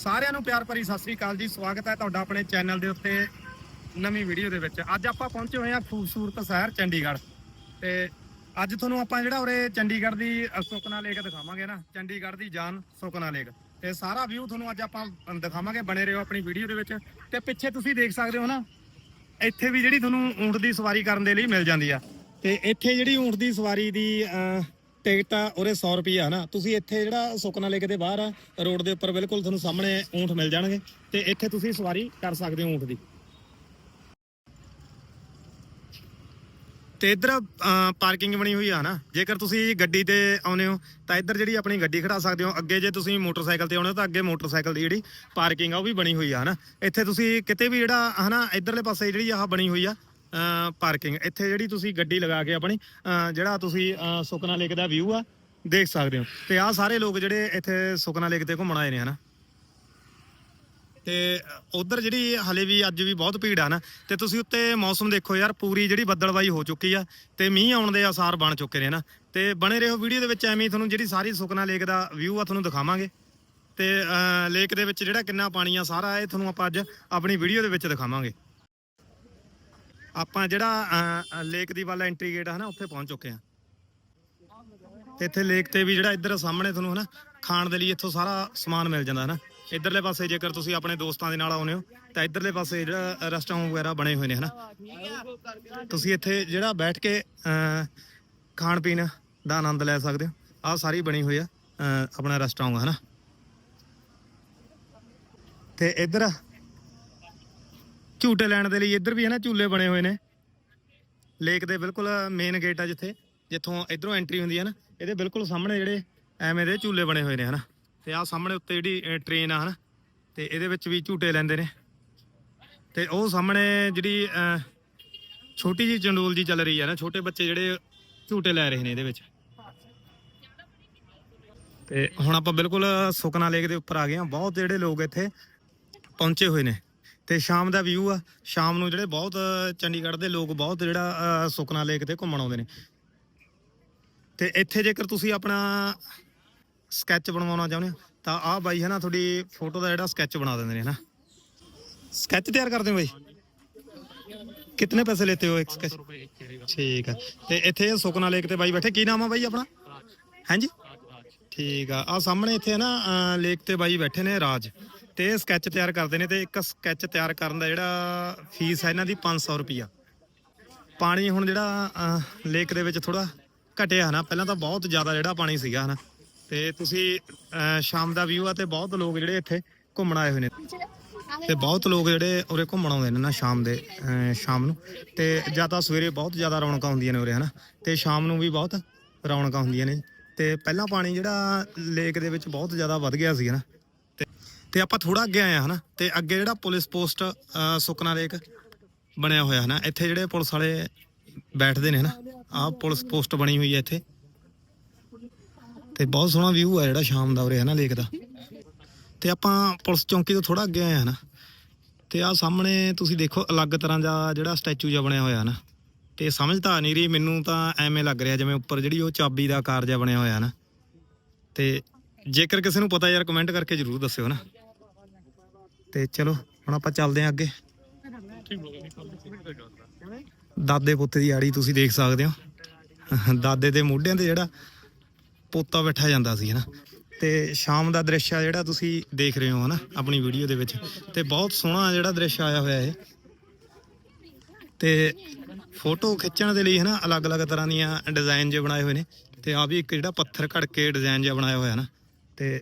ਸਾਰਿਆਂ ਨੂੰ ਪਿਆਰ ਭਰੀ ਸਤਿ ਸ੍ਰੀ ਅਕਾਲ ਜੀ। ਸਵਾਗਤ ਹੈ ਤੁਹਾਡਾ ਆਪਣੇ ਚੈਨਲ ਦੇ ਉੱਤੇ ਨਵੀਂ ਵੀਡੀਓ ਦੇ ਵਿੱਚ। ਅੱਜ ਆਪਾਂ ਪਹੁੰਚੇ ਹੋਏ ਹਾਂ ਖੂਬਸੂਰਤ ਸ਼ਹਿਰ ਚੰਡੀਗੜ੍ਹ। ਤੇ ਅੱਜ ਤੁਹਾਨੂੰ ਆਪਾਂ ਜਿਹੜਾ ਉਰੇ ਚੰਡੀਗੜ੍ਹ ਦੀ ਸੁਕਨਾ ਸੁਖਨਾ ਲੇਕ ਦਿਖਾਵਾਂਗੇ ਨਾ, ਚੰਡੀਗੜ੍ਹ ਦੀ ਜਾਨ ਸੁਕਨਾ ਲੇਕ। ਤੇ ਸਾਰਾ ਵਿਊ ਤੁਹਾਨੂੰ ਅੱਜ ਆਪਾਂ ਦਿਖਾਵਾਂਗੇ, ਬਣੇ ਰਹੋ ਆਪਣੀ ਵੀਡੀਓ ਦੇ ਵਿੱਚ। ਤੇ ਪਿੱਛੇ ਤੁਸੀਂ ਦੇਖ ਸਕਦੇ ਹੋ ਨਾ, ਇੱਥੇ ਵੀ ਜਿਹੜੀ ਤੁਹਾਨੂੰ ਊਂਟ ਦੀ ਸਵਾਰੀ ਕਰਨ ਦੇ ਲਈ ਮਿਲ ਜਾਂਦੀ ਆ। ਤੇ ਇੱਥੇ ਜਿਹੜੀ ਊਂਟ ਦੀ ਸਵਾਰੀ ਦੀ ਟਿਕਟ ਆ ਉਹਦੇ 100 ਰੁਪਈਆ ਨਾ। ਤੁਸੀਂ ਇੱਥੇ ਜਿਹੜਾ ਸੁਕਨਾ ਲੇਕ ਦੇ ਬਾਹਰ ਆ, ਰੋਡ ਦੇ ਉੱਪਰ ਬਿਲਕੁਲ ਤੁਹਾਨੂੰ ਸਾਹਮਣੇ ਊਂਠ ਮਿਲ ਜਾਣਗੇ ਤੇ ਇੱਥੇ ਤੁਸੀਂ ਸਵਾਰੀ ਕਰ ਸਕਦੇ ਹੋ ਊਂਠ ਦੀ। ਤੇ ਇੱਧਰ ਪਾਰਕਿੰਗ ਬਣੀ ਹੋਈ ਆ ਨਾ। ਜੇਕਰ ਤੁਸੀਂ ਗੱਡੀ ਤੇ ਆਉਨੇ ਹੋ, ਤਾਂ ਇੱਧਰ ਜਿਹੜੀ ਆਪਣੀ ਗੱਡੀ ਖੜਾ ਸਕਦੇ ਹੋ। ਅੱਗੇ ਜੇ ਤੁਸੀਂ ਮੋਟਰਸਾਈਕਲ ਤੇ ਆਉਨੇ ਹੋ, ਤਾਂ ਅੱਗੇ ਮੋਟਰਸਾਈਕਲ ਦੀ ਜਿਹੜੀ ਪਾਰਕਿੰਗ ਆ ਉਹ ਵੀ ਬਣੀ ਹੋਈ ਆ ਨਾ। ਇੱਥੇ ਤੁਸੀਂ ਕਿਤੇ ਵੀ ਜਿਹੜਾ, ਹਨਾ, ਇੱਧਰਲੇ ਪਾਸੇ ਜਿਹੜੀ ਆਹ ਬਣੀ ਹੋਈ ਆ ਪਾਰਕਿੰਗ ਇੱਥੇ ਜਿਹੜੀ ਤੁਸੀਂ ਗੱਡੀ ਲਗਾ ਕੇ ਆਪਣੀ ਜਿਹੜਾ ਤੁਸੀਂ ਅਹ, ਸੁਖਨਾ ਲੇਕ ਦਾ ਵਿਊ ਆ ਦੇਖ ਸਕਦੇ ਹੋ। ਤੇ ਆਹ ਸਾਰੇ ਲੋਕ ਜਿਹੜੇ ਇੱਥੇ ਸੁਖਨਾ ਲੇਕ ਤੇ ਘੁੰਮਣ ਆਏ ਨੇ ਹਨਾ? ਤੇ ਉਧਰ ਜਿਹੜੀ ਹਲੇ ਵੀ ਅੱਜ ਵੀ ਬਹੁਤ ਭੀੜ ਆ ਨਾ ਤੇ ਤੁਸੀਂ ਉੱਤੇ ਮੌਸਮ ਦੇਖੋ ਯਾਰ ਪੂਰੀ ਜਿਹੜੀ ਬੱਦਲਵਾਈ ਹੋ ਚੁੱਕੀ ਆ ਤੇ ਮੀਂਹ ਆਉਣ ਦੇ ਆਸਾਰ ਬਣ ਚੁੱਕੇ ਨੇ ਨਾ ਤੇ ਬਣੇ ਰਹੋ ਵੀਡੀਓ ਦੇ ਵਿੱਚ ਐਵੇਂ ਤੁਹਾਨੂੰ ਜਿਹੜੀ ਸਾਰੀ ਸੁਖਨਾ ਲੇਕ ਦਾ ਵਿਊ ਆ ਤੁਹਾਨੂੰ ਦਿਖਾਵਾਂਗੇ। ਤੇ ਲੇਕ ਦੇ ਵਿੱਚ ਜਿਹੜਾ ਕਿੰਨਾ ਪਾਣੀ ਆ ਸਾਰਾ ਇਹ ਤੁਹਾਨੂੰ ਆਪਾਂ ਅੱਜ ਆਪਣੀ ਵੀਡੀਓ ਦੇ ਵਿੱਚ ਦਿਖਾਵਾਂਗੇ। ਆਪਾਂ ਜਿਹੜਾ ਲੇਕ ਦੀ ਵੱਲ ਐਂਟਰੀ ਗੇਟ ਆ ਨਾ ਉੱਥੇ ਪਹੁੰਚ ਚੁੱਕੇ ਆ ਤੇ ਇੱਥੇ ਲੇਕ ਤੇ ਵੀ ਜਿਹੜਾ ਇੱਧਰ ਸਾਹਮਣੇ ਤੁਹਾਨੂੰ ਹਨਾ ਖਾਣ ਦੇ ਲਈ ਇੱਥੋਂ ਸਾਰਾ ਸਮਾਨ ਮਿਲ ਜਾਂਦਾ ਹਨਾ। ਇੱਧਰਲੇ ਪਾਸੇ ਜੇਕਰ ਤੁਸੀਂ ਆਪਣੇ ਦੋਸਤਾਂ ਦੇ ਨਾਲ ਆਉਨੇ ਹੋ ਤਾਂ ਇੱਧਰਲੇ ਪਾਸੇ ਜਿਹੜਾ ਰੈਸਟੋਰੈਂਟ ਵਗੈਰਾ ਬਣੇ ਹੋਏ ਨੇ ਹਨਾ। ਤੁਸੀਂ ਇੱਥੇ ਜਿਹੜਾ ਬੈਠ ਕੇ ਖਾਣ ਪੀਣ ਦਾ ਆਨੰਦ ਲੈ ਸਕਦੇ ਹੋ। ਆਹ ਸਾਰੀ ਬਣੀ ਹੋਈ ਆ ਅਹ, ਆਪਣਾ ਰੈਸਟੋਰੈਂਟ ਹਨਾ। ਤੇ ਇੱਧਰ ਝੂਟੇ ਲੈਣ ਦੇ ਲਈ ਇੱਧਰ ਵੀ ਹੈ ਨਾ ਝੂਲੇ ਬਣੇ ਹੋਏ ਨੇ। ਲੇਕ ਦੇ ਬਿਲਕੁਲ ਮੇਨ ਗੇਟ ਆ ਜਿੱਥੇ, ਜਿੱਥੋਂ ਇਧਰੋਂ ਐਂਟਰੀ ਹੁੰਦੀ ਹੈ ਨਾ, ਇਹਦੇ ਬਿਲਕੁਲ ਸਾਹਮਣੇ ਜਿਹੜੇ ਐਵੇਂ ਦੇ ਝੂਲੇ ਬਣੇ ਹੋਏ ਨੇ ਹਨਾ। ਤੇ ਆਹ ਸਾਹਮਣੇ ਉੱਤੇ ਜਿਹੜੀ ਟ੍ਰੇਨ ਆ ਹਨਾ, ਤੇ ਇਹਦੇ ਵਿੱਚ ਵੀ ਝੂਟੇ ਲੈਂਦੇ ਨੇ। ਤੇ ਉਹ ਸਾਹਮਣੇ ਜਿਹੜੀ ਛੋਟੀ ਜੀ ਚੰਡੋਲ ਜੀ ਚੱਲ ਰਹੀ ਹੈ ਨਾ, ਛੋਟੇ ਬੱਚੇ ਜਿਹੜੇ ਝੂਟੇ ਲੈ ਰਹੇ ਨੇ ਇਹਦੇ ਵਿੱਚ। ਤੇ ਹੁਣ ਆਪਾਂ ਬਿਲਕੁਲ ਸੁਕਨਾ ਲੇਕ ਦੇ ਉੱਪਰ ਆ ਗਏ ਹਾਂ ਬਹੁਤ ਜਿਹੜੇ ਲੋਕ ਇੱਥੇ ਪਹੁੰਚੇ ਹੋਏ ਨੇ। ਤੇ ਸ਼ਾਮ ਦਾ ਵਿਊ ਆ। ਸ਼ਾਮ ਨੂੰ ਜਿਹੜੇ ਬਹੁਤ ਚੰਡੀਗੜ੍ਹ ਦੇ ਲੋਕ ਬਹੁਤ ਜਿਹੜਾ ਸੁਖਨਾ ਲੇਕ ਤੇ ਘੁੰਮਣ ਆਉਂਦੇ ਨੇ। ਤੇ ਇੱਥੇ ਜੇਕਰ ਤੁਸੀਂ ਆਪਣਾ ਸਕੈਚ ਬਣਵਾਉਣਾ ਚਾਹੁੰਦੇ ਹੋ ਤਾਂ ਆਹ ਬਾਈ ਹੈ ਨਾ ਤੁਹਾਡੀ ਫੋਟੋ ਦਾ ਜਿਹੜਾ ਸਕੈਚ ਬਣਾ ਦਿੰਦੇ ਨੇ ਨਾ। ਸਕੈਚ ਤਿਆਰ ਕਰਦੇ ਹੋ ਬਾਈ? ਕਿੰਨੇ ਪੈਸੇ ਲੈਤੇ ਹੋ ਇੱਕ ਸਕੈਚ ਠੀਕ ਆ। ਤੇ ਇੱਥੇ ਸੁਖਨਾ ਲੇਕ ਤੇ ਬਾਈ ਬੈਠੇ। ਕੀ ਨਾਮ ਆ ਬਾਈ ਆਪਣਾ? ਹਾਂਜੀ? ਠੀਕ ਆ। ਆ ਸਾਹਮਣੇ ਇੱਥੇ ਨਾ ਅਹ, ਲੇਕ ਤੇ ਬਾਈ ਬੈਠੇ ਨੇ ਰਾਜ। ਤੇ ਇਹ ਸਕੈਚ ਤਿਆਰ ਕਰਦੇ ਨੇ ਤੇ ਇੱਕ ਸਕੈਚ ਤਿਆਰ ਕਰਨ ਦਾ ਜਿਹੜਾ ਫੀਸ ਹੈ, ਇਹਨਾਂ ਦੀ 500 ਰੁਪਿਆ ਪਾਣੀ ਹੁਣ ਜਿਹੜਾ ਲੇਕ ਦੇ ਵਿੱਚ ਥੋੜਾ ਘਟਿਆ ਨਾ, ਪਹਿਲਾਂ ਤਾਂ ਬਹੁਤ ਜ਼ਿਆਦਾ ਜਿਹੜਾ ਪਾਣੀ ਸੀਗਾ ਹਨਾ ਤੇ ਤੁਸੀਂ ਸ਼ਾਮ ਦਾ ਵਿਊ ਆ ਤੇ ਬਹੁਤ ਲੋਕ ਜਿਹੜੇ ਇੱਥੇ ਘੁੰਮਣ ਆਏ ਹੋਏ ਨੇ। ਤੇ ਬਹੁਤ ਲੋਕ ਜਿਹੜੇ ਉਰੇ ਘੁੰਮਣ ਆਉਂਦੇ ਨੇ ਨਾ ਸ਼ਾਮ ਦੇ ਸ਼ਾਮ ਨੂੰ। ਤੇ ਜਾਂ ਤਾਂ ਸਵੇਰੇ ਬਹੁਤ ਜ਼ਿਆਦਾ ਰੌਣਕਾਂ ਹੁੰਦੀਆਂ ਨੇ ਉਰੇ ਹਨਾ ਤੇ ਸ਼ਾਮ ਨੂੰ ਵੀ ਬਹੁਤ ਰੌਣਕਾਂ ਹੁੰਦੀਆਂ ਨੇ। ਤੇ ਪਹਿਲਾਂ ਪਾਣੀ ਜਿਹੜਾ ਲੇਕ ਦੇ ਵਿੱਚ ਬਹੁਤ ਜ਼ਿਆਦਾ ਵੱਧ ਗਿਆ ਸੀ ਹਨਾ ਤੇ ਆਪਾਂ ਥੋੜਾ ਅੱਗੇ ਆਏ ਆ ਹਨਾ? ਤੇ ਅੱਗੇ ਜਿਹੜਾ ਪੁਲਿਸ ਪੋਸਟ ਸੁਕਨਾ ਲੇਕ ਬਣਿਆ ਹੋਇਆ, ਹਨਾ? ਇੱਥੇ ਜਿਹੜੇ ਪੁਲਿਸ ਵਾਲੇ ਬੈਠਦੇ ਨੇ, ਹਨਾ? ਆਹ ਪੁਲਿਸ ਪੋਸਟ ਬਣੀ ਹੋਈ ਹੈ ਇੱਥੇ। ਤੇ ਬਹੁਤ ਸੋਹਣਾ ਵਿਊ ਆ ਜਿਹੜਾ ਸ਼ਾਮ ਦਾ ਉਰੇ, ਹਨਾ, ਲੇਕ ਦਾ। ਤੇ ਆਪਾਂ ਪੁਲਿਸ ਚੌਂਕੀ ਤੋਂ ਥੋੜਾ ਅੱਗੇ ਆਏ ਆ ਨਾ ਤੇ ਆਹ ਸਾਹਮਣੇ ਤੁਸੀਂ ਦੇਖੋ, ਅਲੱਗ ਤਰ੍ਹਾਂ ਦਾ ਜਿਹੜਾ ਸਟੈਚੂ ਜਿਹਾ ਬਣਿਆ ਹੋਇਆ ਨਾ ਤੇ ਸਮਝ ਤਾਂ ਆ ਨਹੀਂ ਰਹੀ, ਮੈਨੂੰ ਤਾਂ ਐਵੇਂ ਲੱਗ ਰਿਹਾ ਜਿਵੇਂ ਉੱਪਰ ਜਿਹੜੀ ਉਹ ਚਾਬੀ ਦਾ ਆਕਾਰ ਜਿਹਾ ਬਣਿਆ ਹੋਇਆ ਨਾ ਤੇ ਜੇਕਰ ਕਿਸੇ ਨੂੰ ਪਤਾ ਯਾਰ ਕਮੈਂਟ ਕਰਕੇ ਜਰੂਰ ਦੱਸਿਓ ਨਾ ਤੇ ਚਲੋ, ਹੁਣ ਆਪਾਂ ਚੱਲਦੇ ਆਂ ਅੱਗੇ। ਦਾਦੇ ਪੋਤੇ ਦੀ ਆੜੀ ਤੁਸੀਂ ਦੇਖ ਸਕਦੇ ਹੋ। ਦਾਦੇ ਦੇ ਮੋਢਿਆਂ ਤੇ ਜਿਹੜਾ ਪੋਤਾ ਬੈਠਾ ਜਾਂਦਾ ਸੀ, ਹਨਾ। ਤੇ ਸ਼ਾਮ ਦਾ ਦ੍ਰਿਸ਼ ਆ ਜਿਹੜਾ ਤੁਸੀਂ ਦੇਖ ਰਹੇ ਹੋ, ਹਨਾ, ਆਪਣੀ ਵੀਡੀਓ ਦੇ ਵਿੱਚ। ਤੇ ਬਹੁਤ ਸੋਹਣਾ ਜਿਹੜਾ ਦ੍ਰਿਸ਼ ਆਇਆ ਹੋਇਆ ਇਹ। ਤੇ ਫੋਟੋ ਖਿੱਚਣ ਦੇ ਲਈ, ਹਨਾ, ਅਲੱਗ-ਅਲੱਗ ਤਰ੍ਹਾਂ ਦੀਆਂ ਡਿਜ਼ਾਈਨ ਜੇ ਬਣਾਏ ਹੋਏ ਨੇ। ਤੇ ਆ ਵੀ ਇੱਕ ਜਿਹੜਾ ਪੱਥਰ ਘੜ ਕੇ ਡਿਜ਼ਾਈਨ ਜਿਹਾ ਬਣਾਇਆ ਹੋਇਆ ਨਾ ਤੇ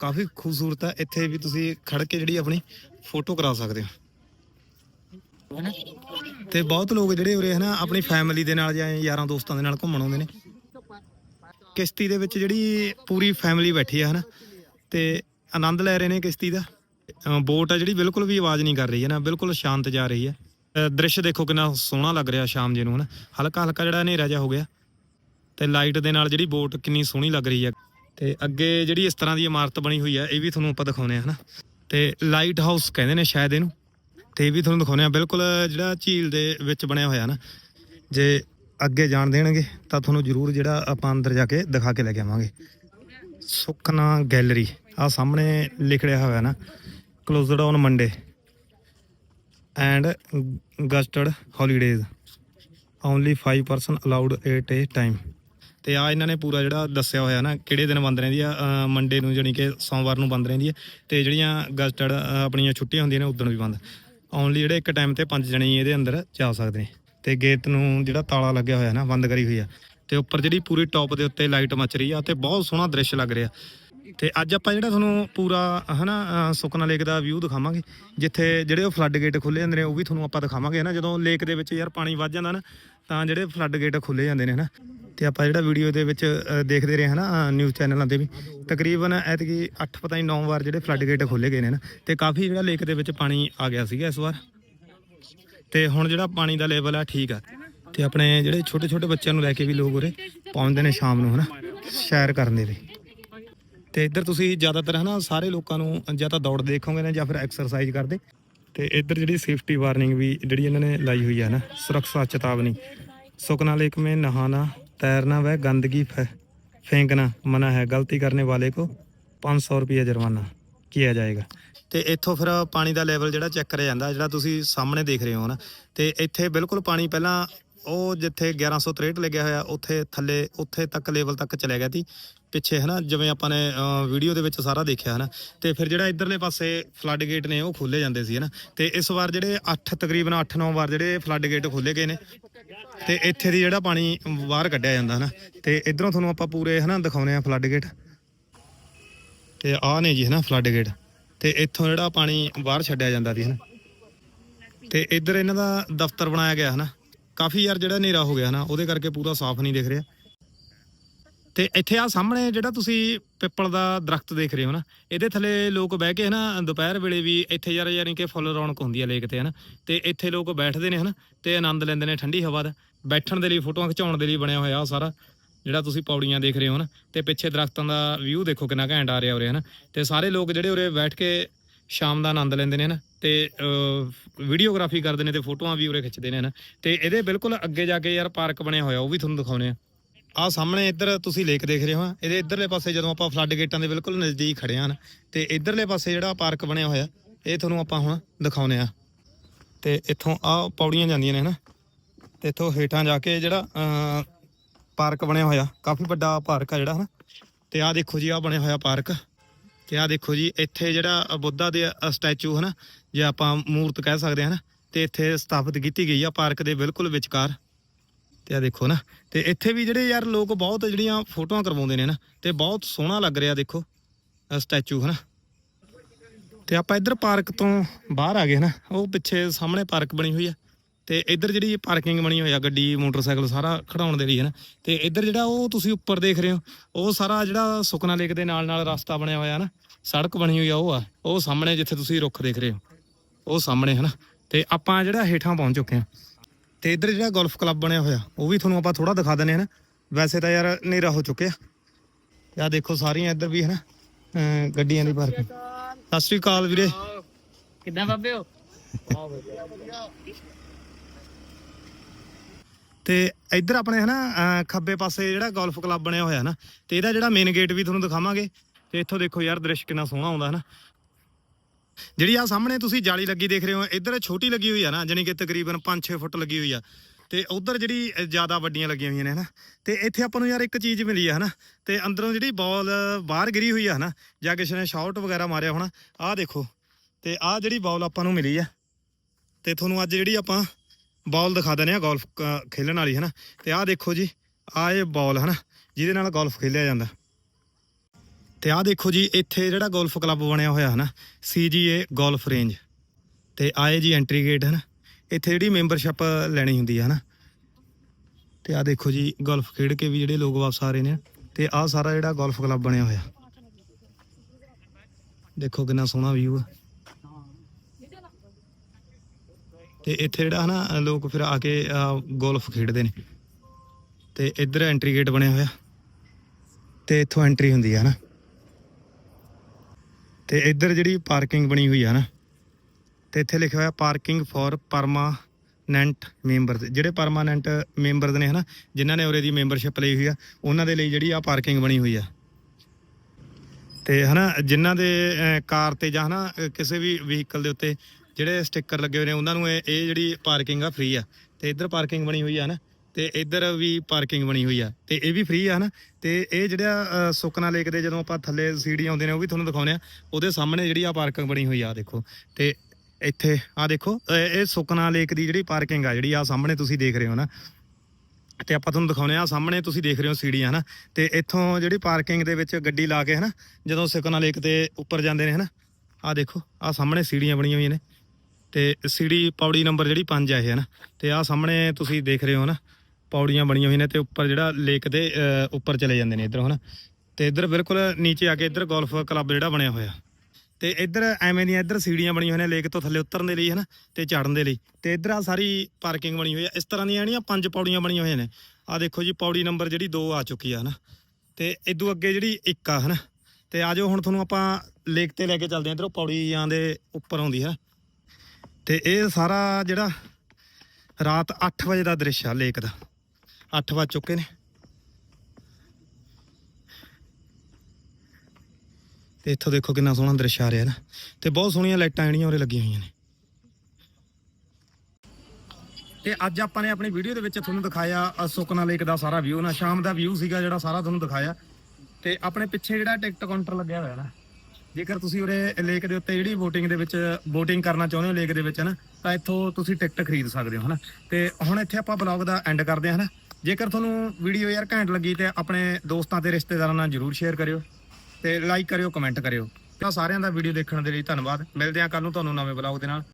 ਕਾਫੀ ਖੂਬਸੂਰਤ ਹੈ। ਇੱਥੇ ਵੀ ਤੁਸੀਂ ਖੜ ਕੇ ਜਿਹੜੀ ਆਪਣੀ ਫੋਟੋ ਕਰਾ ਸਕਦੇ ਹੋ। ਤੇ ਬਹੁਤ ਲੋਕ ਜਿਹੜੇ ਉਰੇ ਹਨਾ, ਆਪਣੀ ਫੈਮਿਲੀ ਦੇ ਨਾਲ ਜਾਂ ਯਾਰਾਂ ਦੋਸਤਾਂ ਦੇ ਨਾਲ ਘੁੰਮਣ ਆਉਂਦੇ ਨੇ। ਕਿਸ਼ਤੀ ਦੇ ਵਿੱਚ ਜਿਹੜੀ ਪੂਰੀ ਫੈਮਿਲੀ ਬੈਠੀ ਆ ਹਨਾ, ਤੇ ਆਨੰਦ ਲੈ ਰਹੇ ਨੇ ਕਿਸ਼ਤੀ ਦਾ। ਬੋਟ ਆ ਜਿਹੜੀ ਬਿਲਕੁਲ ਵੀ ਆਵਾਜ਼ ਨਹੀਂ ਕਰ ਰਹੀ ਹੈ ਨਾ, ਬਿਲਕੁਲ ਸ਼ਾਂਤ ਜਾ ਰਹੀ ਹੈ। ਦ੍ਰਿਸ਼ ਦੇਖੋ ਕਿੰਨਾ ਸੋਹਣਾ ਲੱਗ ਰਿਹਾ ਸ਼ਾਮ ਜੇ ਨੂੰ ਹਨਾ। ਹਲਕਾ ਹਲਕਾ ਜਿਹੜਾ ਹਨੇਰਾ ਜਿਹਾ ਹੋ ਗਿਆ। ਤੇ ਲਾਈਟ ਦੇ ਨਾਲ ਜਿਹੜੀ ਬੋਟ ਕਿੰਨੀ ਸੋਹਣੀ ਲੱਗ ਰਹੀ ਹੈ। ਤੇ ਅੱਗੇ ਜਿਹੜੀ ਇਸ ਤਰ੍ਹਾਂ ਦੀ ਇਮਾਰਤ ਬਣੀ ਹੋਈ ਹੈ ਇਹ ਵੀ ਤੁਹਾਨੂੰ ਆਪਾਂ ਦਿਖਾਉਨੇ ਆ ਹਨਾ? ਤੇ ਲਾਈਟ ਹਾਊਸ ਕਹਿੰਦੇ ਨੇ ਸ਼ਾਇਦ ਇਹਨੂੰ। ਤੇ ਇਹ ਵੀ ਤੁਹਾਨੂੰ ਦਿਖਾਉਨੇ ਆ ਬਿਲਕੁਲ ਜਿਹੜਾ ਝੀਲ ਦੇ ਵਿੱਚ ਬਣਿਆ ਹੋਇਆ ਨਾ ਜੇ ਅੱਗੇ ਜਾਣ ਦੇਣਗੇ, ਤਾਂ ਤੁਹਾਨੂੰ ਜ਼ਰੂਰ ਜਿਹੜਾ ਆਪਾਂ ਅੰਦਰ ਜਾ ਕੇ ਦਿਖਾ ਕੇ ਲੈ ਕੇ ਆਵਾਂਗੇ। ਸੁਖਨਾ ਗੈਲਰੀ ਆ ਸਾਹਮਣੇ ਲਿਖ ਰਿਹਾ ਹੋਇਆ ਨਾ closed on Monday and gazetted holidays only 5 person allowed at a time ਤੇ ਆ ਇਹਨਾਂ ਨੇ ਪੂਰਾ ਜਿਹੜਾ ਦੱਸਿਆ ਹੋਇਆ ਨਾ, ਕਿਹੜੇ ਦਿਨ ਬੰਦ ਰਹਿੰਦੀ ਆ ਮੰਡੇ ਨੂੰ ਜਾਣੀ ਕਿ ਸੋਮਵਾਰ ਨੂੰ ਬੰਦ ਰਹਿੰਦੀ ਹੈ ਤੇ ਜਿਹੜੀਆਂ ਗਸਟਡ ਆਪਣੀਆਂ ਛੁੱਟੀਆਂ ਹੁੰਦੀਆਂ ਨੇ ਉਦੋਂ ਵੀ ਬੰਦ। ਓਨਲੀ ਜਿਹੜੇ ਇੱਕ ਟਾਈਮ ਤੇ ਪੰਜ ਜਣੇ ਹੀ ਇਹਦੇ ਅੰਦਰ ਜਾ ਸਕਦੇ ਨੇ। ਤੇ ਗੇਟ ਨੂੰ ਜਿਹੜਾ ਤਾਲਾ ਲੱਗਿਆ ਹੋਇਆ ਨਾ, ਬੰਦ ਕਰੀ ਹੋਈ ਆ। ਤੇ ਉੱਪਰ ਜਿਹੜੀ ਪੂਰੀ ਟੌਪ ਦੇ ਉੱਤੇ ਲਾਈਟ ਮੱਚ ਰਹੀ ਆ, ਤੇ ਬਹੁਤ ਸੋਹਣਾ ਦ੍ਰਿਸ਼ ਲੱਗ ਰਿਹਾ। ਤੇ ਅੱਜ ਆਪਾਂ ਜਿਹੜਾ ਤੁਹਾਨੂੰ ਪੂਰਾ ਹਨਾ ਅ, ਸੁਖਨਾ ਲੇਕ ਦਾ ਵਿਊ ਦਿਖਾਵਾਂਗੇ ਜਿੱਥੇ ਜਿਹੜੇ ਉਹ ਫਲੱਡ ਗੇਟ ਖੁੱਲੇ ਜਾਂਦੇ ਨੇ ਉਹ ਵੀ ਤੁਹਾਨੂੰ ਆਪਾਂ ਦਿਖਾਵਾਂਗੇ ਨਾ ਜਦੋਂ ਲੇਕ ਦੇ ਵਿੱਚ ਯਾਰ ਪਾਣੀ ਵੱਧ ਜਾਂਦਾ ਨਾ ਤਾਂ ਜਿਹੜੇ ਫਲੱਡ ਗੇਟ ਖੁੱਲੇ ਜਾਂਦੇ ਨੇ ਹਨਾ। ਤੇ ਆਪਾਂ ਜਿਹੜਾ ਵੀਡੀਓ ਦੇ ਵਿੱਚ ਦੇਖਦੇ ਰਹੇ ਹਨਾ ਨਿਊਜ਼ ਚੈਨਲਾਂ ਤੇ ਵੀ। ਤਕਰੀਬਨ ਐਤਕੀ 8 ਪਤਾ ਨਹੀਂ 9 ਵਾਰ ਜਿਹੜੇ ਫਲੱਡ ਗੇਟ ਖੋਲੇ ਗਏ ਨੇ ਨਾ ਤੇ ਕਾਫੀ ਜਿਹੜਾ ਲੇਕ ਦੇ ਵਿੱਚ ਪਾਣੀ ਆ ਗਿਆ ਸੀਗਾ ਇਸ ਵਾਰ। ਤੇ ਹੁਣ ਜਿਹੜਾ ਪਾਣੀ ਦਾ ਲੈਵਲ ਆ ਠੀਕ ਆ। ਤੇ ਆਪਣੇ ਜਿਹੜੇ ਛੋਟੇ ਛੋਟੇ ਬੱਚਿਆਂ ਨੂੰ ਲੈ ਕੇ ਵੀ ਲੋਕ ਉਰੇ ਪਹੁੰਚਦੇ ਨੇ ਸ਼ਾਮ ਨੂੰ ਹਨਾ। ਸੈਰ ਕਰਨ ਦੇ ਲਈ। ਤੇ ਇੱਧਰ ਤੁਸੀਂ ਜ਼ਿਆਦਾਤਰ ਹਨਾ ਸਾਰੇ ਲੋਕਾਂ ਨੂੰ ਜਾਂ ਤਾਂ ਦੌੜ ਦੇਖੋਗੇ ਨੇ ਜਾਂ ਫਿਰ ਐਕਸਰਸਾਈਜ਼ ਕਰਦੇ। ਤੇ ਇੱਧਰ ਜਿਹੜੀ ਸੇਫਟੀ ਵਾਰਨਿੰਗ ਵੀ ਜਿਹੜੀ ਇਹਨਾਂ ਨੇ ਲਾਈ ਹੋਈ ਹੈ ਨਾ, ਸੁਰੱਖਿਆ, ਚੇਤਾਵਨੀ। ਸੁਕਨਾ ਲੇਕ ਮੇ ਨਹਾਣਾ ਤੈਰਨਾ ਵੈ, ਗੰਦਗੀ ਫੈ, ਫੇਂਕਣਾ, ਮਨਾ ਹੈ, ਗਲਤੀ ਕਰਨੇ ਵਾਲੇ ਕੋ 500 ਰੁਪਏ ਜੁਰਮਾਨਾ। ਕੀਤਾ ਜਾਏਗਾ? ਤੇ ਇੱਥੋਂ ਫਿਰ ਪਾਣੀ ਦਾ ਲੈਵਲ ਜਿਹੜਾ ਚੈੱਕ ਕਰਿਆ ਜਾਂਦਾ, ਜਿਹੜਾ ਤੁਸੀਂ ਸਾਹਮਣੇ ਦੇਖ ਰਹੇ ਹੋ ਨਾ, ਤੇ ਇੱਥੇ ਬਿਲਕੁਲ ਪਾਣੀ ਪਹਿਲਾਂ ਉਹ ਜਿੱਥੇ 1163 ਲੱਗਿਆ ਹੋਇਆ, ਉੱਥੇ ਥੱਲੇ, ਉੱਥੇ ਤੱਕ ਲੈਵਲ ਤੱਕ ਚਲਾ ਗਿਆ ਸੀ। ਪਿੱਛੇ, ਹਨਾ, ਜਿਵੇਂ ਆਪਾਂ ਨੇ ਵੀਡੀਓ ਦੇ ਵਿੱਚ ਸਾਰਾ ਦੇਖਿਆ, ਹਨਾ। ਤੇ ਫਿਰ ਜਿਹੜਾ ਇਧਰਲੇ ਪਾਸੇ ਫਲੱਡ ਗੇਟ ਨੇ, ਉਹ ਖੋਲੇ ਜਾਂਦੇ ਸੀ, ਹਨਾ। ਤੇ ਇਸ ਵਾਰ ਜਿਹੜੇ 8 ਤਕਰੀਬਨ 8-9 ਵਾਰ ਜਿਹੜੇ ਫਲੱਡ ਗੇਟ ਖੋਲੇ ਗਏ ਨੇ, ਤੇ ਇੱਥੇ ਦੀ ਜਿਹੜਾ ਪਾਣੀ ਬਾਹਰ ਕੱਢਿਆ ਜਾਂਦਾ, ਹਨਾ। ਤੇ ਇਧਰੋਂ ਤੁਹਾਨੂੰ ਆਪਾਂ ਪੂਰੇ, ਹਨਾ ਦਿਖਾਉਨੇ ਆ ਫਲੱਡ ਗੇਟ ਤੇ ਆਹ ਨੇ ਜੀ, ਹਨਾ ਫਲੱਡ ਗੇਟ ਤੇ ਇੱਥੋਂ ਜਿਹੜਾ ਪਾਣੀ ਬਾਹਰ ਛੱਡਿਆ ਜਾਂਦਾ ਸੀ, ਹਨਾ। ਤੇ ਇੱਧਰ ਇਹਨਾਂ ਦਾ ਦਫ਼ਤਰ ਬਣਾਇਆ ਗਿਆ, ਹਨਾ। ਕਾਫੀ ਯਾਰ ਜਿਹੜਾ ਹਨੇਰਾ ਹੋ ਗਿਆ, ਹਨਾ, ਉਹਦੇ ਕਰਕੇ ਪੂਰਾ ਸਾਫ਼ ਨਹੀਂ ਦਿਖ ਰਿਹਾ। ਤੇ ਇੱਥੇ ਆ ਸਾਹਮਣੇ ਜਿਹੜਾ ਤੁਸੀਂ ਪਿੱਪਲ ਦਾ ਦਰਖਤ ਦੇਖ ਰਹੇ ਹੋ ਨਾ, ਇਹਦੇ ਥੱਲੇ ਲੋਕ ਬਹਿ ਕੇ ਹਨਾ, ਦੁਪਹਿਰ ਵੇਲੇ ਵੀ ਇੱਥੇ ਯਾਰ ਯਾਨੀ ਕਿ ਫੁੱਲ ਰੌਣਕ ਹੁੰਦੀ ਹੈ ਲੇਕ ਤੇ ਹਨਾ, ਤੇ ਇੱਥੇ ਲੋਕ ਬੈਠਦੇ ਨੇ ਹਨਾ, ਤੇ ਆਨੰਦ ਲੈਂਦੇ ਨੇ ਠੰਡੀ ਹਵਾ ਦਾ, ਬੈਠਣ ਦੇ ਲਈ ਫੋਟੋਆਂ ਖਿਚਾਉਣ ਦੇ ਲਈ ਬਣਿਆ ਹੋਇਆ ਉਹ ਸਾਰਾ, ਜਿਹੜਾ ਤੁਸੀਂ ਪੌੜੀਆਂ ਦੇਖ ਰਹੇ ਹੋ ਨਾ, ਤੇ ਪਿੱਛੇ ਦਰਖਤਾਂ ਦਾ ਵਿਊ ਦੇਖੋ ਕਿੰਨਾ ਘੈਂਟ ਆ ਰਿਹਾ ਉਰੇ ਹਨਾ, ਤੇ ਸਾਰੇ ਲੋਕ ਜਿਹੜੇ ਉਰੇ ਬੈਠ ਕੇ ਸ਼ਾਮ ਦਾ ਆਨੰਦ ਲੈਂਦੇ ਨੇ ਨਾ ਤੇ ਵੀਡੀਓਗ੍ਰਾਫੀ ਕਰਦੇ ਨੇ ਤੇ ਫੋਟੋਆਂ ਵੀ ਉਰੇ ਖਿੱਚਦੇ ਨੇ ਨਾ ਤੇ ਇਹਦੇ ਬਿਲਕੁਲ ਅੱਗੇ ਜਾ ਕੇ ਯਾਰ ਪਾਰਕ ਬਣਿਆ ਹੋਇਆ, ਉਹ ਵੀ ਤੁਹਾਨੂੰ ਦਿਖਾਉਣੇ ਆ ਆ ਸਾਹਮਣੇ ਇੱਧਰ ਤੁਸੀਂ ਲੇਕ ਦੇਖ ਰਹੇ ਹੋ। ਇਹਦੇ ਇੱਧਰਲੇ ਪਾਸੇ ਜਦੋਂ ਆਪਾਂ ਫਲੱਡ ਗੇਟਾਂ ਦੇ ਬਿਲਕੁਲ ਨਜ਼ਦੀਕ ਖੜੇ ਹਾਂ ਨਾ, ਤੇ ਇੱਧਰਲੇ ਪਾਸੇ ਜਿਹੜਾ ਪਾਰਕ ਬਣਿਆ ਹੋਇਆ, ਇਹ ਤੁਹਾਨੂੰ ਆਪਾਂ ਹੁਣ ਦਿਖਾਉਨੇ ਆ ਤੇ ਇੱਥੋਂ ਆ ਪੌੜੀਆਂ ਜਾਂਦੀਆਂ ਨੇ ਹਨਾ। ਤੇ ਇੱਥੋਂ ਹੇਠਾਂ ਜਾ ਕੇ ਜਿਹੜਾ ਪਾਰਕ ਬਣਿਆ ਹੋਇਆ, ਕਾਫੀ ਵੱਡਾ ਪਾਰਕ ਆ ਜਿਹੜਾ ਹਨਾ। ਤੇ ਆ ਦੇਖੋ ਜੀ ਆ ਬਣਿਆ ਹੋਇਆ ਪਾਰਕ ਤੇ ਆ ਦੇਖੋ ਜੀ, ਇੱਥੇ ਜਿਹੜਾ ਬੁੱਧਾ ਦੇ ਸਟੈਚੂ ਹਨਾ, ਜੇ ਆਪਾਂ ਮੂਰਤ ਕਹਿ ਸਕਦੇ ਹਾਂ ਨਾ, ਤੇ ਇੱਥੇ ਸਥਾਪਿਤ ਕੀਤੀ ਗਈ ਆ ਪਾਰਕ ਦੇ ਬਿਲਕੁਲ ਵਿਚਕਾਰ। ਤੇ ਆ ਦੇਖੋ ਨਾ, ਤੇ ਇੱਥੇ ਵੀ ਜਿਹੜੇ ਯਾਰ ਲੋਕ ਬਹੁਤ ਜਿਹੜੀਆਂ ਫੋਟੋਆਂ ਕਰਵਾਉਂਦੇ ਨੇ ਨਾ, ਤੇ ਬਹੁਤ ਸੋਹਣਾ ਲੱਗ ਰਿਹਾ ਦੇਖੋ ਸਟੈਚੂ, ਹਨਾ। ਤੇ ਆਪਾਂ ਇੱਧਰ ਪਾਰਕ ਤੋਂ ਬਾਹਰ ਆ ਗਏ, ਹਨਾ। ਉਹ ਪਿੱਛੇ ਸਾਹਮਣੇ ਪਾਰਕ ਬਣੀ ਹੋਈ ਆ, ਤੇ ਇੱਧਰ ਜਿਹੜੀ ਪਾਰਕਿੰਗ ਬਣੀ ਹੋਈ ਆ, ਗੱਡੀ, ਮੋਟਰਸਾਈਕਲ ਸਾਰਾ ਖੜਾਉਣ ਦੇ ਲਈ ਹੈ ਨਾ ਤੇ ਇੱਧਰ ਜਿਹੜਾ ਉਹ ਤੁਸੀਂ ਉੱਪਰ ਦੇਖ ਰਹੇ ਹੋ, ਉਹ ਸਾਰਾ ਜਿਹੜਾ ਸੁਖਨਾ ਲੇਕ ਦੇ ਨਾਲ ਨਾਲ ਰਸਤਾ ਬਣਿਆ ਹੋਇਆ ਨਾ ਸੜਕ ਬਣੀ ਹੋਈ ਆ, ਉਹ ਆ। ਉਹ ਸਾਹਮਣੇ ਜਿੱਥੇ ਤੁਸੀਂ ਰੁੱਖ ਦੇਖ ਰਹੇ ਹੋ, ਉਹ ਸਾਹਮਣੇ ਹੈ ਨਾ ਤੇ ਆਪਾਂ ਜਿਹੜਾ ਹੇਠਾਂ ਪਹੁੰਚ ਚੁੱਕੇ ਹਾਂ। ਤੇ ਇੱਧਰ ਜਿਹੜਾ ਗੋਲਫ ਕਲੱਬ ਬਣਿਆ ਹੋਇਆ ਉਹ ਵੀ ਤੁਹਾਨੂੰ ਆਪਾਂ ਥੋੜਾ ਦਿਖਾ ਦਿੰਨੇ ਹਾਂ ਨਾ। ਵੈਸੇ ਤਾਂ ਯਾਰ ਹਨੇਰਾ ਹੋ ਚੁੱਕਿਆ। ਆ ਦੇਖੋ ਸਾਰੀਆਂ ਇੱਧਰ ਵੀ ਹੈ ਨਾ ਗੱਡੀਆਂ ਦੀ ਪਾਰਕਿੰਗ ਸਤਿ ਸ਼੍ਰੀ ਅਕਾਲ ਵੀਰੇ। ਕਿੱਦਾਂ ਬਾਬੇ ਹੋ? ਤੇ ਇੱਧਰ ਆਪਣੇ ਹਨਾ ਖੱਬੇ ਪਾਸੇ ਜਿਹੜਾ ਗੋਲਫ ਕਲੱਬ ਬਣਿਆ ਹੋਇਆ ਨਾ ਤੇ ਇਹਦਾ ਜਿਹੜਾ ਮੇਨ ਗੇਟ ਵੀ ਤੁਹਾਨੂੰ ਦਿਖਾਵਾਂਗੇ। ਤੇ ਇੱਥੋਂ ਦੇਖੋ ਯਾਰ ਦ੍ਰਿਸ਼ ਕਿੰਨਾ ਸੋਹਣਾ ਆਉਂਦਾ ਹਨਾ। ਜਿਹੜੀ ਆ ਸਾਹਮਣੇ ਤੁਸੀਂ ਜਾਲੀ ਲੱਗੀ ਦੇਖ ਰਹੇ ਹੋ, ਇੱਧਰ ਛੋਟੀ ਲੱਗੀ ਹੋਈ ਆ ਨਾ, ਜਾਣੀ ਕਿ ਤਕਰੀਬਨ 5-6 ਫੁੱਟ ਲੱਗੀ ਹੋਈ ਆ। ਤੇ ਉਧਰ ਜਿਹੜੀ ਜ਼ਿਆਦਾ ਵੱਡੀਆਂ ਲੱਗੀਆਂ ਹੋਈਆਂ ਨੇ, ਹਨਾ? ਤੇ ਇੱਥੇ ਆਪਾਂ ਨੂੰ ਯਾਰ ਇੱਕ ਚੀਜ਼ ਮਿਲੀ ਆ, ਹਨਾ? ਤੇ ਅੰਦਰੋਂ ਜਿਹੜੀ ਬਾਲ, ਬਾਹਰ ਗਿਰੀ ਹੋਈ ਆ, ਹਨਾ? ਜਾਂ ਕਿਸੇ ਨੇ ਸ਼ਾਟ ਵਗੈਰਾ ਮਾਰਿਆ ਹੋਣਾ, ਆਹ ਦੇਖੋ। ਤੇ ਆਹ ਜਿਹੜੀ ਬਾਲ ਆਪਾਂ ਨੂੰ ਮਿਲੀ ਆ, ਤੇ ਤੁਹਾਨੂੰ ਅੱਜ ਜਿਹੜੀ ਆਪਾਂ ਬਾਲ ਦਿਖਾ ਦਿੰਦੇ ਆ ਗੋਲਫ ਕ- ਖੇਲਣ ਵਾਲੀ ਹੈ ਨਾ ਤੇ ਆਹ ਦੇਖੋ ਜੀ, ਆਹ ਇਹ ਬਾਲ ਹੈ ਨਾ ਜਿਹਦੇ ਨਾਲ ਗੋਲਫ ਖੇਲਿਆ ਜਾਂਦਾ। ਤੇ ਆਹ ਦੇਖੋ ਜੀ, ਇੱਥੇ ਜਿਹੜਾ ਗੋਲਫ ਕਲੱਬ ਬਣਿਆ ਹੋਇਆ ਹੈ ਨਾ ਸੀਜੀਏ ਗੋਲਫ ਰੇਂਜ ਤੇ ਆਏ ਜੀ ਐਂਟਰੀ ਗੇਟ ਹੈ ਨਾ, ਇੱਥੇ ਜਿਹੜੀ ਮੈਂਬਰਸ਼ਿਪ ਲੈਣੀ ਹੁੰਦੀ ਹੈ ਨਾ। ਤੇ ਆਹ ਦੇਖੋ ਜੀ ਗੋਲਫ ਖੇਡ ਕੇ ਵੀ ਜਿਹੜੇ ਲੋਕ ਵਾਪਸ ਆ ਰਹੇ ਨੇ। ਤੇ ਆਹ ਸਾਰਾ ਜਿਹੜਾ ਗੋਲਫ ਕਲੱਬ ਬਣਿਆ ਹੋਇਆ। ਦੇਖੋ ਕਿੰਨਾ ਸੋਹਣਾ ਵਿਊ ਹੈ ਤੇ ਇੱਥੇ ਜਿਹੜਾ ਹਨਾ ਲੋਕ ਫਿਰ ਆ ਕੇ ਗੋਲਫ ਖੇਡਦੇ ਨੇ। ਤੇ ਇੱਧਰ ਐਂਟਰੀ ਗੇਟ ਬਣਿਆ ਹੋਇਆ। ਤੇ ਇੱਥੋਂ ਐਂਟਰੀ ਹੁੰਦੀ ਹੈ ਹਨਾ ਤੇ ਇੱਧਰ ਜਿਹੜੀ ਪਾਰਕਿੰਗ ਬਣੀ ਹੋਈ ਹੈ ਨਾ ਤੇ ਇੱਥੇ ਲਿਖਿਆ ਹੋਇਆ ਪਾਰਕਿੰਗ ਫॉर ਪਰਮਾਨੈਂਟ ਮੈਂਬਰ ਜਿਹੜੇ ਪਰਮਾਨੈਂਟ ਮੈਂਬਰਸ ਨੇ ਹਨਾ ਜਿਨ੍ਹਾਂ ਨੇ ਉਰੇ ਦੀ ਮੈਂਬਰਸ਼ਿਪ ਲਈ ਹੋਈ ਆ ਉਹਨਾਂ ਦੇ ਲਈ ਜਿਹੜੀ ਆ ਪਾਰਕਿੰਗ ਬਣੀ ਹੋਈ ਆ। ਤੇ ਹਨਾ ਜਿਨ੍ਹਾਂ ਦੇ ਕਾਰ ਤੇ ਜਾਂ ਹਨਾ ਅਹ, ਕਿਸੇ ਵੀ ਵਹੀਕਲ ਦੇ ਉੱਤੇ ਜਿਹੜੇ ਸਟicker ਲੱਗੇ ਹੋਏ ਨੇ ਉਹਨਾਂ ਨੂੰ ਇਹ ਇਹ ਜਿਹੜੀ ਪਾਰਕਿੰਗ ਆ ਫ੍ਰੀ ਆ। ਤੇ ਇੱਧਰ ਪਾਰਕਿੰਗ ਬਣੀ ਹੋਈ ਆ ਨਾ ਤੇ ਇੱਧਰ ਵੀ ਪਾਰਕਿੰਗ ਬਣੀ ਹੋਈ ਆ। ਤੇ ਇਹ ਵੀ ਫ੍ਰੀ ਆ ਹਨਾ। ਤੇ ਇਹ ਜਿਹੜਾ ਸੁਕਨਾ ਲੇਕ ਦੇ ਜਦੋਂ ਆਪਾਂ ਥੱਲੇ ਸੀੜੀ ਆਉਂਦੇ ਨੇ, ਉਹ ਵੀ ਤੁਹਾਨੂੰ ਦਿਖਾਉਂਦੇ ਆ। ਉਹਦੇ ਸਾਹਮਣੇ ਜਿਹੜੀ ਆ ਪਾਰਕਿੰਗ ਬਣੀ ਹੋਈ ਆ ਦੇਖੋ। ਤੇ ਇੱਥੇ ਆ ਦੇਖੋ, ਇਹ ਸੁਕਨਾ ਲੇਕ ਦੀ ਜਿਹੜੀ ਪਾਰਕਿੰਗ ਆ, ਜਿਹੜੀ ਆ ਸਾਹਮਣੇ ਤੁਸੀਂ ਦੇਖ ਰਹੇ ਹੋ ਨਾ। ਤੇ ਆਪਾਂ ਤੁਹਾਨੂੰ ਦਿਖਾਉਨੇ ਆ ਸਾਹਮਣੇ ਤੁਸੀਂ ਦੇਖ ਰਹੇ ਹੋ ਸੀੜੀਆਂ, ਹਨਾ। ਤੇ ਇੱਥੋਂ ਜਿਹੜੀ ਪਾਰਕਿੰਗ ਦੇ ਵਿੱਚ ਗੱਡੀ ਲਾ ਕੇ, ਹਨਾ, ਜਦੋਂ ਸੁਕਨਾ ਲੇਕ ਤੇ ਉੱਪਰ ਜਾਂਦੇ ਨੇ, ਹਨਾ। ਆ ਦੇਖੋ ਆ ਸਾਹਮਣੇ ਸੀੜੀਆਂ ਬਣੀਆਂ ਹੋਈਆਂ ਨੇ। ਤੇ ਸੀੜੀ ਪੌੜੀ ਨੰਬਰ ਜਿਹੜੀ 5 ਆ, ਇਹ, ਹਨਾ। ਤੇ ਆ ਸਾਹਮਣੇ ਤੁਸੀਂ ਦੇਖ ਰਹੇ ਹੋ ਨਾ ਪੌੜੀਆਂ ਬਣੀਆਂ ਹੋਈਆਂ ਨੇ ਤੇ ਉੱਪਰ ਜਿਹੜਾ ਲੇਕ ਦੇ ਉੱਪਰ ਚਲੇ ਜਾਂਦੇ ਨੇ ਇੱਧਰ, ਹਨਾ? ਤੇ ਇੱਧਰ ਬਿਲਕੁਲ ਨੀਚੇ ਆ ਕੇ ਇੱਧਰ ਗੋਲਫ ਕਲੱਬ ਜਿਹੜਾ ਬਣਿਆ ਹੋਇਆ। ਤੇ ਇੱਧਰ ਐਵੇਂ ਦੀਆਂ ਇੱਧਰ ਸੀੜੀਆਂ ਬਣੀਆਂ ਹੋਈਆਂ ਨੇ ਲੇਕ ਤੋਂ ਥੱਲੇ ਉਤਰਨ ਦੇ ਲਈ, ਹਨਾ? ਤੇ ਚੜਨ ਦੇ ਲਈ। ਤੇ ਇੱਧਰ ਆ ਸਾਰੀ ਪਾਰਕਿੰਗ ਬਣੀ ਹੋਈ ਆ। ਇਸ ਤਰ੍ਹਾਂ ਦੀਆਂ ਜਿਹੜੀਆਂ ਪੰਜ ਪੌੜੀਆਂ ਬਣੀਆਂ ਹੋਈਆਂ ਨੇ ਆ ਦੇਖੋ ਜੀ, ਪੌੜੀ ਨੰਬਰ ਜਿਹੜੀ 2 ਆ ਚੁੱਕੀ ਆ, ਹਨਾ? ਤੇ ਇਦੋਂ ਅੱਗੇ ਜਿਹੜੀ 1 ਆ, ਹਨਾ? ਤੇ ਆਜੋ ਹੁਣ ਤੁਹਾਨੂੰ ਆਪਾਂ ਲੇਕ ਤੇ ਲੈ ਕੇ ਚੱਲਦੇ ਆਂ ਇਧਰੋਂ ਪੌੜੀਆਂ ਦੇ ਉੱਪਰ ਆਉਂਦੀ ਹੈ ਤੇ ਇਹ ਸਾਰਾ ਜਿਹੜਾ ਰਾਤ 8 ਵਜੇ ਦਾ ਦ੍ਰਿਸ਼ ਆ ਲੇਕ ਦਾ। 8 ਵੱਜ ਚੁੱਕੇ ਨੇ। ਤੇ ਇੱਥੋਂ ਦੇਖੋ ਕਿੰਨਾ ਸੋਹਣਾ ਦ੍ਰਿਸ਼ ਆ ਰਿਹਾ ਨਾ। ਤੇ ਬਹੁਤ ਸੋਹਣੀਆਂ ਲਾਈਟਾਂ ਜਿਹੜੀਆਂ ਉਰੇ ਲੱਗੀਆਂ ਹੋਈਆਂ ਨੇ। ਤੇ ਅੱਜ ਆਪਾਂ ਨੇ ਆਪਣੀ ਵੀਡੀਓ ਦੇ ਵਿੱਚ ਤੁਹਾਨੂੰ ਦਿਖਾਇਆ ਸੁਕਨਾ ਲੇਕ ਦਾ ਸਾਰਾ ਵਿਊ ਨਾ ਸ਼ਾਮ ਦਾ ਵਿਊ ਸੀਗਾ ਜਿਹੜਾ ਸਾਰਾ ਤੁਹਾਨੂੰ ਦਿਖਾਇਆ। ਤੇ ਆਪਣੇ ਪਿੱਛੇ ਜਿਹੜਾ ਟਿਕਟ ਕਾਊਂਟਰ ਲੱਗਿਆ ਹੋਇਆ ਨਾ, ਜੇਕਰ ਤੁਸੀਂ ਉਰੇ ਲੇਕ ਦੇ ਉੱਤੇ ਜਿਹੜੀ VOTING ਦੇ ਵਿੱਚ VOTING ਕਰਨਾ ਚਾਹੁੰਦੇ ਹੋ ਲੇਕ ਦੇ ਵਿੱਚ ਨਾ ਤਾਂ ਇੱਥੋਂ ਤੁਸੀਂ ਟਿਕਟ ਖਰੀਦ ਸਕਦੇ ਹੋ ਹਨਾ। ਤੇ ਹੁਣ ਇੱਥੇ ਆਪਾਂ ਬਲੌਗ ਦਾ ਐਂਡ ਕਰਦੇ ਹਾਂ ਹਨਾ। ਜੇਕਰ ਤੁਹਾਨੂੰ ਵੀਡੀਓ ਯਾਰ ਘੈਂਟ ਲੱਗੀ ਤੇ ਆਪਣੇ ਦੋਸਤਾਂ ਤੇ ਰਿਸ਼ਤੇਦਾਰਾਂ ਨਾਲ ਜਰੂਰ ਸ਼ੇਅਰ ਕਰਿਓ ਤੇ ਲਾਈਕ ਕਰਿਓ ਕਮੈਂਟ ਕਰਿਓ। ਤਾਂ ਸਾਰਿਆਂ ਦਾ ਵੀਡੀਓ ਦੇਖਣ ਦੇ ਲਈ ਧੰਨਵਾਦ। ਮਿਲਦੇ ਹਾਂ ਕੱਲ ਨੂੰ ਤੁਹਾਨੂੰ ਨਵੇਂ ਬਲੌਗ ਦੇ ਨਾਲ।